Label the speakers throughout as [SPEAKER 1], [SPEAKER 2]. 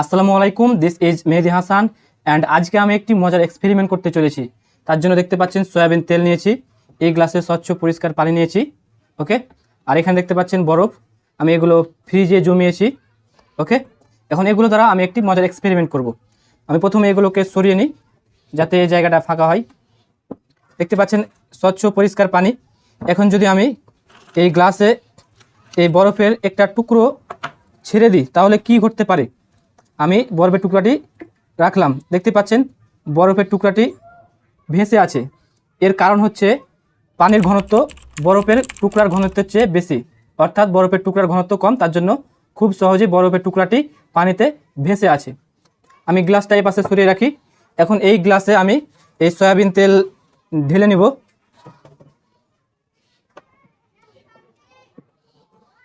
[SPEAKER 1] আসসালামু আলাইকুম this is Mehedi Hasan and আজকে আমি একটি মজার এক্সপেরিমেন্ট করতে চলেছি। তার জন্য দেখতে পাচ্ছেন সয়াবিন তেল নিয়েছি, এই গ্লাসে স্বচ্ছ পরিষ্কার পানি নিয়েছি ওকে আর এখানে দেখতে পাচ্ছেন বরফ, আমি এগুলো ফ্রিজে জমিয়েছি ওকে এখন এগুলো দ্বারা আমি একটি মজার এক্সপেরিমেন্ট করব। আমি প্রথমে এগুলোকে সরিয়ে নিই, যাতে এই জায়গাটা ফাঁকা হয়। দেখতে পাচ্ছেন স্বচ্ছ পরিষ্কার পানি। এখন যদি আমি এই গ্লাসে এই বরফের একটা টুকরো ছেড়ে দিই, তাহলে কি ঘটতে পারে? আমি বরফের টুকরাটি রাখলাম। দেখতে পাচ্ছেন, বরফের টুকরাটি ভেসে আছে। এর কারণ হচ্ছে পানির ঘনত্ব বরফের টুকরার ঘনত্বের চেয়ে বেশি। অর্থাৎ বরফের টুকরার ঘনত্ব কম, তার জন্য খুব সহজে বরফের টুকরাটি পানিতে ভেসে আছে। আমি গ্লাসটা এই পাশে সরিয়ে রাখি। এখন এই গ্লাসে আমি এই সয়াবিন তেল ঢেলে নিব।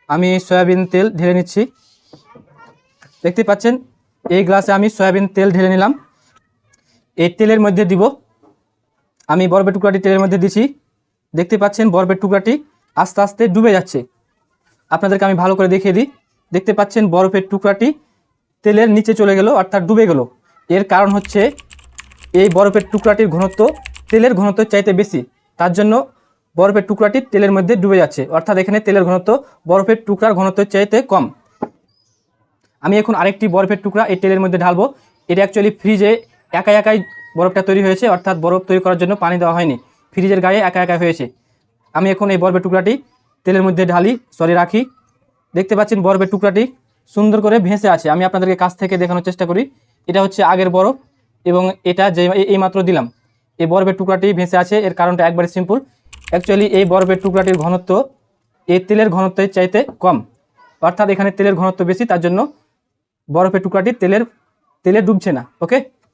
[SPEAKER 1] আমি সয়াবিন তেল ঢেলে নিচ্ছি। দেখতে পাচ্ছেন এই গ্লাসে আমি সয়াবিন তেল ঢেলে নিলাম। এই তেলের মধ্যে দিব, আমি বরফের টুকরাটি তেলের মধ্যে দিছি। দেখতে পাচ্ছেন বরফের টুকরাটি আস্তে আস্তে ডুবে যাচ্ছে। আপনাদেরকে আমি ভালো করে দেখিয়ে দিই। দেখতে পাচ্ছেন বরফের টুকরাটি তেলের নিচে চলে গেল, অর্থাৎ ডুবে গেল। এর কারণ হচ্ছে এই বরফের টুকরাটির ঘনত্ব তেলের ঘনত্বের চাইতে বেশি। তার জন্য বরফের টুকরাটি তেলের মধ্যে ডুবে যাচ্ছে। অর্থাৎ এখানে তেলের ঘনত্ব বরফের টুকরার ঘনত্বের চাইতে কম। আমি এখন আরেকটি বরফের টুকরা এই তেলের মধ্যে ঢালবো। এটা অ্যাকচুয়ালি ফ্রিজে একা একাই বরফটা তৈরি হয়েছে, অর্থাৎ বরফ তৈরি করার জন্য পানি দেওয়া হয়নি। ফ্রিজের গায়ে একা একা হয়েছে। আমি এখন এই বরফের টুকরাটি তেলের মধ্যে ঢালি সরি রাখি। দেখতে পাচ্ছেন বরফের টুকরাটি সুন্দর করে ভেসে আছে। আমি আপনাদেরকে কাছ থেকে দেখানোর চেষ্টা করি। এটা হচ্ছে আগের বরফ এবং এটা যে এই- মাত্র দিলাম। এই বরফের টুকরাটি ভেসে আছে। এর কারণটা একবারে সিম্পল অ্যাকচুয়ালি এই বরফের টুকরাটির ঘনত্ব এই তেলের ঘনত্বের চাইতে কম। অর্থাৎ এখানে তেলের ঘনত্ব বেশি, তার জন্য বরফের টুকরাটি তেলের তেলে ডুবছে না ওকে